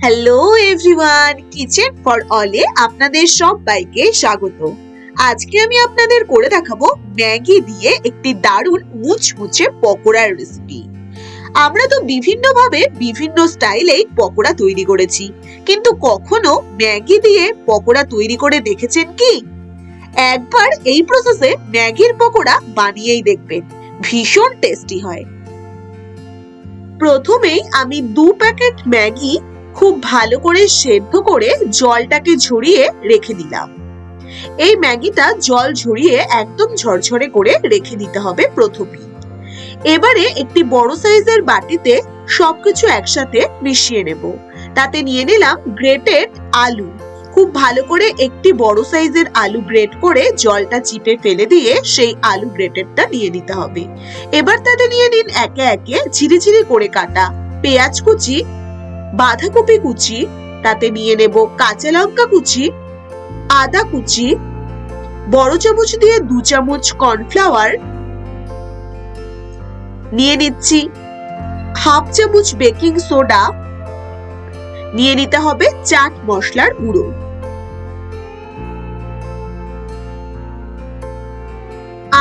Hello everyone kitchen for অলে আপনাদের সবাইকে স্বাগত। আজকে আমি আপনাদের করে দেখাবো ম্যাগি দিয়ে একটি দারুণ মুচমুচে পকোড়ার রেসিপি আমরা তো বিভিন্নভাবে বিভিন্ন স্টাইলে পকোড়া তৈরি করেছি। কিন্তু কখনো ম্যাগি দিয়ে পকোড়া তৈরি করে দেখেছেন কি? একবার এই প্রসেসে ম্যাগির পকোড়া বানিয়েই দেখবেন। ভীষণ টেস্টি হয়। প্রথমেই আমি দু প্যাকেট ম্যাগি খুব ভালো করে সেদ্ধ করে জলটাকে ঝরিয়ে রেখে দিলাম। এই ম্যাগিটা জল ঝরিয়ে একদম ঝরঝরে করে রেখে দিতে হবে প্রথমেই। এবারে একটি বড় সাইজের বাটিতে সবকিছু একসাথে মিশিয়ে নেব। তাতে নিয়ে নিলাম গ্রেটেড আলু। খুব ভালো করে একটি বড় সাইজের আলু গ্রেট করে জলটা চিপে ফেলে দিয়ে সেই আলু গ্রেটেডটা নিয়ে নিতে হবে। এবার তাতে নিয়ে নিন একে একে ঝিরিঝিরি করে কাটা পেঁয়াজ কুচি বাঁধাকপি কুচি, তাতে নিয়ে নেব কাঁচা লঙ্কা কুচি, আদা কুচি, বড় চামচ দিয়ে দু চামচ কর্নফ্লাওয়ার, নিয়ে নিচ্ছি হাফ চামচ বেকিং সোডা, নিয়ে নিতে হবে চাট মশলার গুঁড়ো।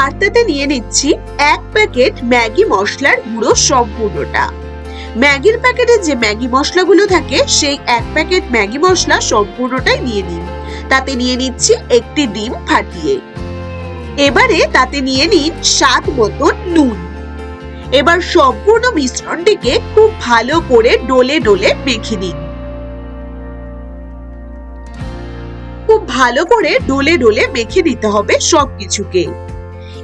আর তাতে নিয়ে নিচ্ছি এক প্যাকেট ম্যাগি মশলার গুঁড়ো সম্পূর্ণটা। ম্যাগির প্যাকেটে যে ম্যাগি মশলাগুলো থাকে, সেই এক প্যাকেট ম্যাগি মশলা সম্পূর্ণটাই নিয়ে নিন। তাতে নিয়ে নিচ্ছি একটি ডিম ফাটিয়ে। এবারে তাতে নিয়ে নিন স্বাদ মতন নুন। এবার সম্পূর্ণ মিশ্রণটিকে খুব ভালো করে ডলে ডলে মেখে নিন। খুব ভালো করে ডলে ডলে মেখে নিতে হবে সবকিছুকে।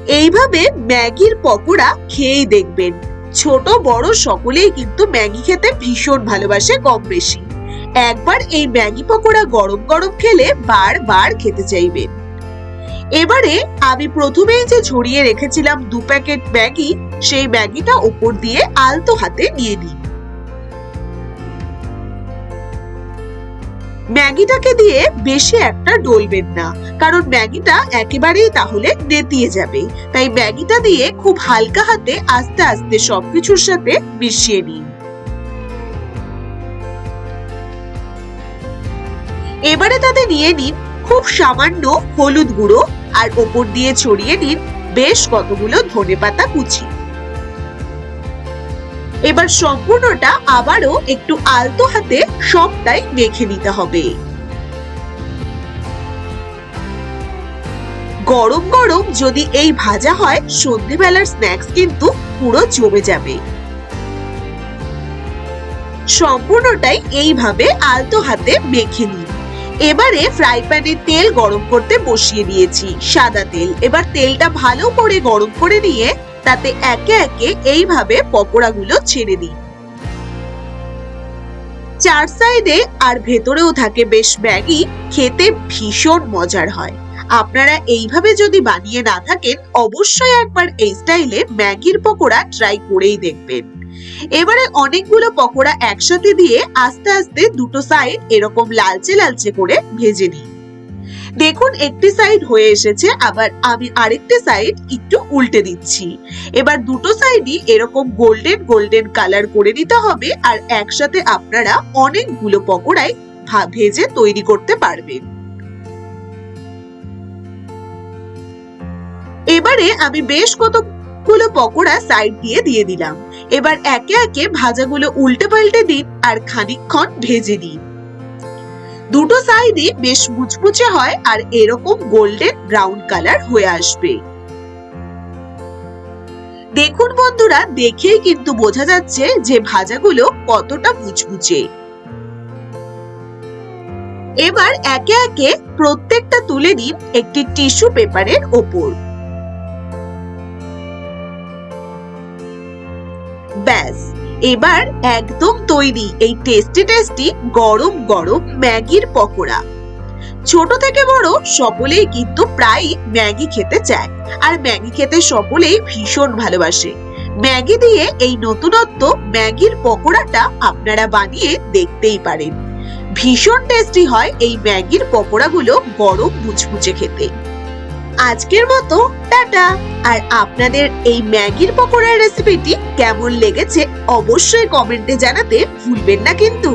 এইভাবে ম্যাগির পকোড়া খেয়েই দেখবেন। ছোট, বড় সকলেই কিন্তু ম্যাগি খেতে ভীষণ ভালোবাসে কম বেশি। একবার এই ম্যাগি পকোড়া গরম গরম খেলে বারবার খেতে চাইবে। এবারে আমি প্রথমেই যে ঝরিয়ে রেখেছিলাম দু প্যাকেট ম্যাগি, সেই ম্যাগিটা ওপর দিয়ে আলতো হাতে নিয়ে নিই। ম্যাগিটাকে দিয়ে বেশি একটা ডলবেন না। কারণ ম্যাগিটা একেবারেই তাহলে নেতিয়ে যাবে। তাই ম্যাগিটা দিয়ে খুব হালকা হাতে আস্তে আস্তে সবকিছুর সাথে মিশিয়ে নিন। এবারে তাতে নিয়ে নিন খুব সামান্য হলুদ গুঁড়ো আর ওপর দিয়ে ছড়িয়ে নিন বেশ কতগুলো ধনেপাতা কুচি। এবার সম্পূর্ণটা আবারও একটু আলতো হাতে সবটাই মেখে নিতে হবে। গরম গরম যদি এই ভাজা হয়, সন্ধেবেলার স্ন্যাক্স কিন্তু পুরো জমে যাবে। সম্পূর্ণটাই এইভাবে আলতো হাতে মেখে নিন। এবারে ফ্রাই প্যানে তেল গরম করতে বসিয়ে দিয়েছি, সাদা তেল। এবার তেলটা ভালো করে গরম করে নিয়ে তাতে একে একে এইভাবে পকোড়াগুলো ছেড়ে দিন চার সাইডে আর ভেতরেও থাকে বেশ ম্যাগি, খেতে ভীষণ মজার হয়। আপনারা এইভাবে যদি বানিয়ে না থাকেন, অবশ্যই একবার এই স্টাইলে ম্যাগির পকোড়া ট্রাই করেই দেখবেন। এবারে অনেকগুলো পকোড়া একসাথে দিয়ে আস্তে আস্তে দুটো সাইড এরকম লালচে লালচে করে ভেজে নিন দেখুন, একটি সাইড হয়ে এসেছে, আবার আমি আরেকটি সাইড একটু উল্টে দিচ্ছি। এবার দুটো সাইডই এরকম গোল্ডেন গোল্ডেন কালার করে নিতে হবে, আর একসাথে আপনারা অনেকগুলো পকোড়াই ভা- ভেজে তৈরি করতে পারবেন। এবারে আমি বেশ কতগুলো পকোড়া সাইড দিয়ে দিয়ে দিলাম। এবার একে একে ভাজাগুলো উল্টে পাল্টে দিন, আর খানিকক্ষণ ভেজে নিন দুটো সাইডই বেশ মুচমুচে হয় আর এরকম গোল্ডেন ব্রাউন কালার হয়ে আসবে। দেখুন বন্ধুরা, দেখেই কিন্তু বোঝা যাচ্ছে যে ভাজাগুলো কতটা মুচমুচে। এবার একে একে প্রত্যেকটা তুলে দিন একটি টিস্যু পেপারের ওপর। ব্যাস। এবার একদম তৈরি এই টেস্টি টেস্টি গরম গরম ম্যাগির পকোড়া। ছোট থেকে বড় সকলেই কিন্তু প্রায় ম্যাগি খেতে চায় আর ম্যাগি খেতে সকলেই ভীষণ ভালোবাসে। ম্যাগি দিয়ে এই নতুনত্ব ম্যাগির পকোড়াটা আপনারা বানিয়ে দেখতেই পারেন। ভীষণ টেস্টি হয় এই ম্যাগির পকোড়াগুলো গরম মুচমুচে খেতে। আজকের মতো, টাটা। আর আপনাদের এই ম্যাগির পকোড়ার রেসিপিটি কেমন লেগেছে অবশ্যই কমেন্টে জানাতে ভুলবেন না কিন্তু।